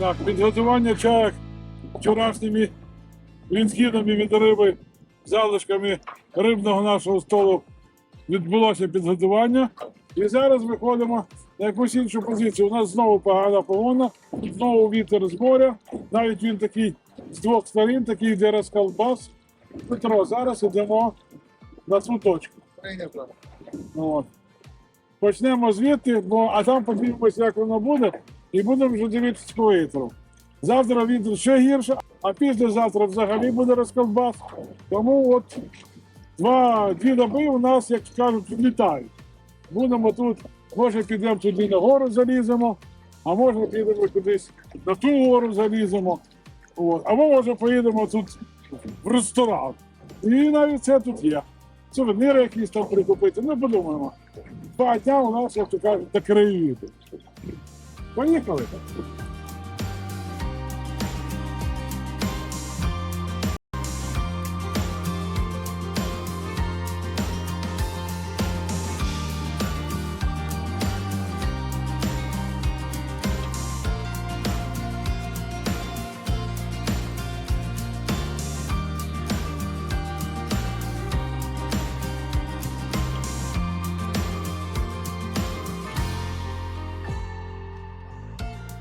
Так, підготування чаєк вчорашніми лінскінами від риби, залишками рибного нашого столу відбулося підготування. І зараз виходимо на якусь іншу позицію. У нас знову погана погода, знову вітер з моря. Навіть він такий з двох сторін, такий йде розколбас. Петро, зараз йдемо на цю точку. От. Почнемо звідти, бо а там подивимося, як воно буде, і будемо вже дивитися по. Завтра вітер ще гірше, а післязавтра взагалі буде розколбас. Тому от два, дві доби у нас, як кажуть, літають. Будемо тут, може підемо туди на гору заліземо, а може підемо кудись на ту гору заліземо. От. Або може поїдемо тут в ресторан. І навіть це тут є. Сувеніри якісь там прикупити. Ну, подумаємо. Два дня у нас, як то кажуть, на краєвіди. Поїхали.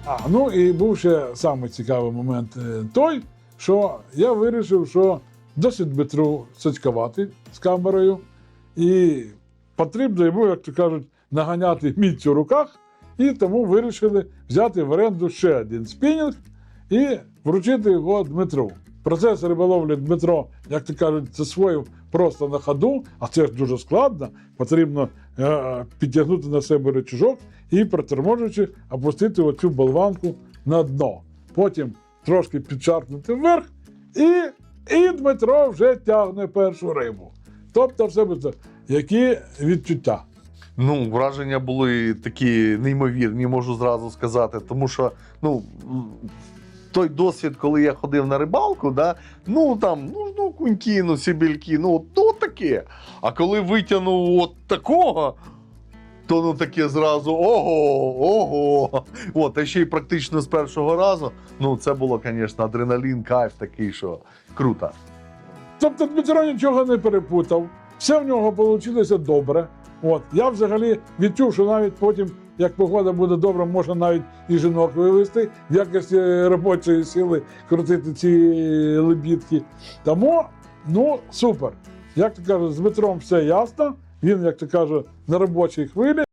А, ну і був ще самий цікавий момент е, той, що я вирішив, що досить Дмитру сачкувати з камерою, і потрібно йому, як то кажуть, наганяти міць у руках, і тому вирішили взяти в оренду ще один спінінг і вручити його Дмитру. Процес риболовлі Дмитро, як то кажуть, засвоїв просто на ходу, а це ж дуже складно. Потрібно е, підтягнути на себе речужок і, приторможуючи, опустити оцю болванку на дно. Потім трошки підчаркнути вверх, і, і Дмитро вже тягне першу рибу. Тобто, все буде. Які відчуття? Ну, враження були такі неймовірні, можу зразу сказати. Тому що, ну, той досвід, коли я ходив на рибалку, да, ну там, ну, ну куньки, ну, сібільки, ну, то таке. А коли витягнув от такого, то ну таке зразу ого, ого. От, а ще й практично з першого разу. Ну, це було, звісно, адреналін, кайф такий, що круто. Тобто Дмитро нічого не перепутав, все в нього вийшло добре. От. Я взагалі відчув, що навіть потім, як погода буде добра, можна навіть і жінок вивезти в якості робочої сили крутити ці лебідки. Тому, ну, супер. Як то кажуть, з Дмитром все ясно. Він, як то каже, на робочій хвилі.